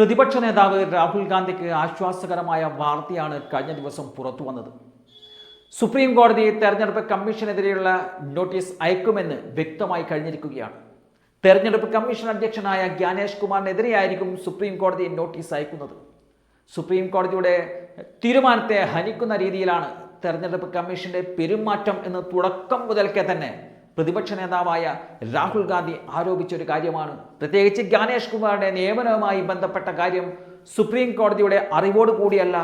പ്രതിപക്ഷ നേതാവ് രാഹുൽ ഗാന്ധിക്ക് ആശ്വാസകരമായ വാർത്തയാണ് കഴിഞ്ഞ ദിവസം പുറത്തു വന്നത്. സുപ്രീം കോടതി തെരഞ്ഞെടുപ്പ് കമ്മീഷനെതിരെയുള്ള നോട്ടീസ് അയക്കുമെന്ന് വ്യക്തമായി കഴിഞ്ഞിരിക്കുകയാണ്. തെരഞ്ഞെടുപ്പ് കമ്മീഷൻ അധ്യക്ഷനായ ജ്ഞാനേഷ് കുമാറിനെതിരെയായിരിക്കും സുപ്രീം കോടതി നോട്ടീസ് അയക്കുന്നത്. സുപ്രീം കോടതിയുടെ തീരുമാനത്തെ ഹനിക്കുന്ന രീതിയിലാണ് തെരഞ്ഞെടുപ്പ് കമ്മീഷന്റെ പെരുമാറ്റം എന്ന് തുടക്കം മുതൽക്കേ തന്നെ പ്രതിപക്ഷ നേതാവായ രാഹുൽ ഗാന്ധി ആരോപിച്ച ഒരു കാര്യമാണ്. പ്രത്യേകിച്ച് ജ്ഞാനേഷ് കുമാറിന്റെ നിയമനവുമായി ബന്ധപ്പെട്ട കാര്യം സുപ്രീം കോടതിയുടെ അറിവോട് കൂടിയല്ല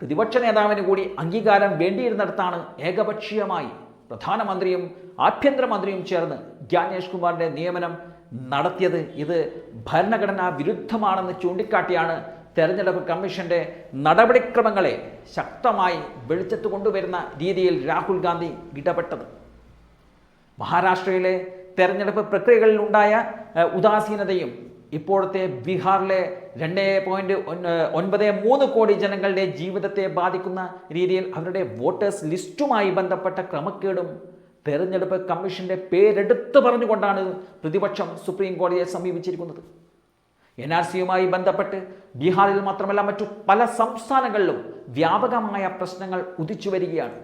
പ്രതിപക്ഷ നേതാവിന് കൂടി അംഗീകാരം വേണ്ടിയിരുന്നിടത്താണ് ഏകപക്ഷീയമായി പ്രധാനമന്ത്രിയും ആഭ്യന്തരമന്ത്രിയും ചേർന്ന് ജ്ഞാനേഷ് കുമാറിന്റെ നിയമനം നടത്തിയത്. ഇത് ഭരണഘടനാ വിരുദ്ധമാണെന്ന് ചൂണ്ടിക്കാട്ടിയാണ് തെരഞ്ഞെടുപ്പ് കമ്മീഷന്റെ നടപടിക്രമങ്ങളെ ശക്തമായി വെളിച്ചത്ത് കൊണ്ടുവരുന്ന രീതിയിൽ രാഹുൽ ഗാന്ധി ഇടപെട്ടത്. മഹാരാഷ്ട്രയിലെ തെരഞ്ഞെടുപ്പ് പ്രക്രിയകളിൽ ഉണ്ടായ ഉദാസീനതയും ഇപ്പോഴത്തെ ബീഹാറിലെ രണ്ട് പോയിന്റ് ഒൻപത് മൂന്ന് കോടി ജനങ്ങളുടെ ജീവിതത്തെ ബാധിക്കുന്ന രീതിയിൽ അവരുടെ വോട്ടേഴ്സ് ലിസ്റ്റുമായി ബന്ധപ്പെട്ട ക്രമക്കേടും തെരഞ്ഞെടുപ്പ് കമ്മീഷന്റെ പേരെടുത്ത് പറഞ്ഞുകൊണ്ടാണ് പ്രതിപക്ഷം സുപ്രീം കോടതിയെ സമീപിച്ചിരിക്കുന്നത്. എൻ ആർ സിയുമായി ബന്ധപ്പെട്ട് ബീഹാറിൽ മാത്രമല്ല മറ്റു പല സംസ്ഥാനങ്ങളിലും വ്യാപകമായ പ്രശ്നങ്ങൾ ഉദിച്ചു വരികയാണ്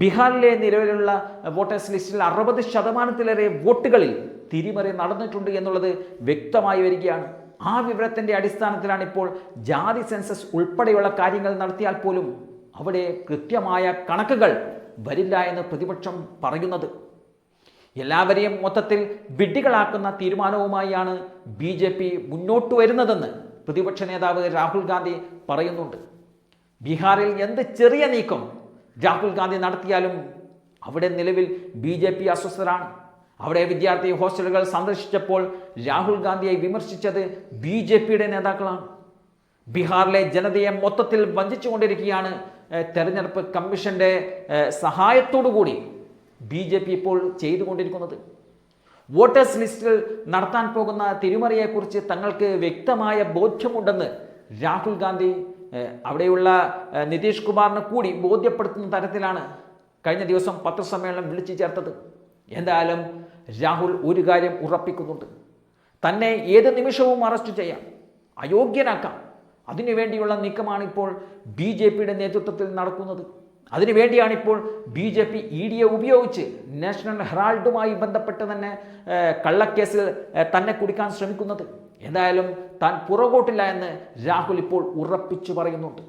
ബീഹാറിലെ നിലവിലുള്ള വോട്ടേഴ്സ് ലിസ്റ്റിൽ അറുപത് ശതമാനത്തിലേറെ വോട്ടുകളിൽ തിരിമറി നടന്നിട്ടുണ്ട് എന്നുള്ളത് വ്യക്തമായി വരികയാണ്. ആ വിവരത്തിന്റെ അടിസ്ഥാനത്തിലാണ് ഇപ്പോൾ ജാതി സെൻസസ് ഉൾപ്പെടെയുള്ള കാര്യങ്ങൾ നടത്തിയാൽ പോലും അവിടെ കൃത്യമായ കണക്കുകൾ വരില്ല എന്ന് പ്രതിപക്ഷം പറയുന്നത്. എല്ലാവരെയും മൊത്തത്തിൽ വിഡ്ഢികളാക്കുന്ന തീരുമാനവുമായാണ് ബി ജെ പി മുന്നോട്ട് വരുന്നതെന്ന് പ്രതിപക്ഷ നേതാവ് രാഹുൽ ഗാന്ധി പറയുന്നുണ്ട്. ബീഹാറിൽ എന്ത് ചെറിയ നീക്കം രാഹുൽ ഗാന്ധി നടത്തിയാലും അവിടെ നിലവിൽ ബി ജെ പി അസ്വസ്ഥരാണ്. അവിടെ വിദ്യാർത്ഥി ഹോസ്റ്റലുകൾ സന്ദർശിച്ചപ്പോൾ രാഹുൽ ഗാന്ധിയെ വിമർശിച്ചത് ബി ജെ പിയുടെ നേതാക്കളാണ്. ബീഹാറിലെ ജനതയെ മൊത്തത്തിൽ വഞ്ചിച്ചുകൊണ്ടിരിക്കുകയാണ് തെരഞ്ഞെടുപ്പ് കമ്മീഷന്റെ ഏഹ്, സഹായത്തോടു കൂടി ബി ജെ പി ഇപ്പോൾ ചെയ്തുകൊണ്ടിരിക്കുന്നത്. വോട്ടേഴ്സ് ലിസ്റ്റിൽ നടത്താൻ പോകുന്ന തിരിമറിയെക്കുറിച്ച് തങ്ങൾക്ക് വ്യക്തമായ ബോധ്യമുണ്ടെന്ന് രാഹുൽ ഗാന്ധി അവിടെയുള്ള നിതീഷ് കുമാറിന് കൂടി ബോധ്യപ്പെടുത്തുന്ന തരത്തിലാണ് കഴിഞ്ഞ ദിവസം പത്രസമ്മേളനം വിളിച്ചു ചേർത്തത്. എന്തായാലും രാഹുൽ ഒരു കാര്യം ഉറപ്പിക്കുന്നുണ്ട്. തന്നെ ഏത് നിമിഷവും അറസ്റ്റ് ചെയ്യാം. അയോഗ്യനാക്കാം. അതിനുവേണ്ടിയുള്ള നീക്കമാണ് ഇപ്പോൾ ബി ജെ പിയുടെ നേതൃത്വത്തിൽ നടക്കുന്നത്. അതിനുവേണ്ടിയാണ് ഇപ്പോൾ ബി ജെ പി ഇ ഡിയെ ഉപയോഗിച്ച് നാഷണൽ ഹെറാൾഡുമായി ബന്ധപ്പെട്ട് തന്നെ കള്ളക്കേസിൽ തന്നെ കുടിക്കാൻ ശ്രമിക്കുന്നത്. എന്തായാലും താൻ പുറകോട്ടില്ല എന്ന് രാഹുൽ ഇപ്പോൾ ഉറപ്പിച്ചു പറയുന്നുണ്ട്.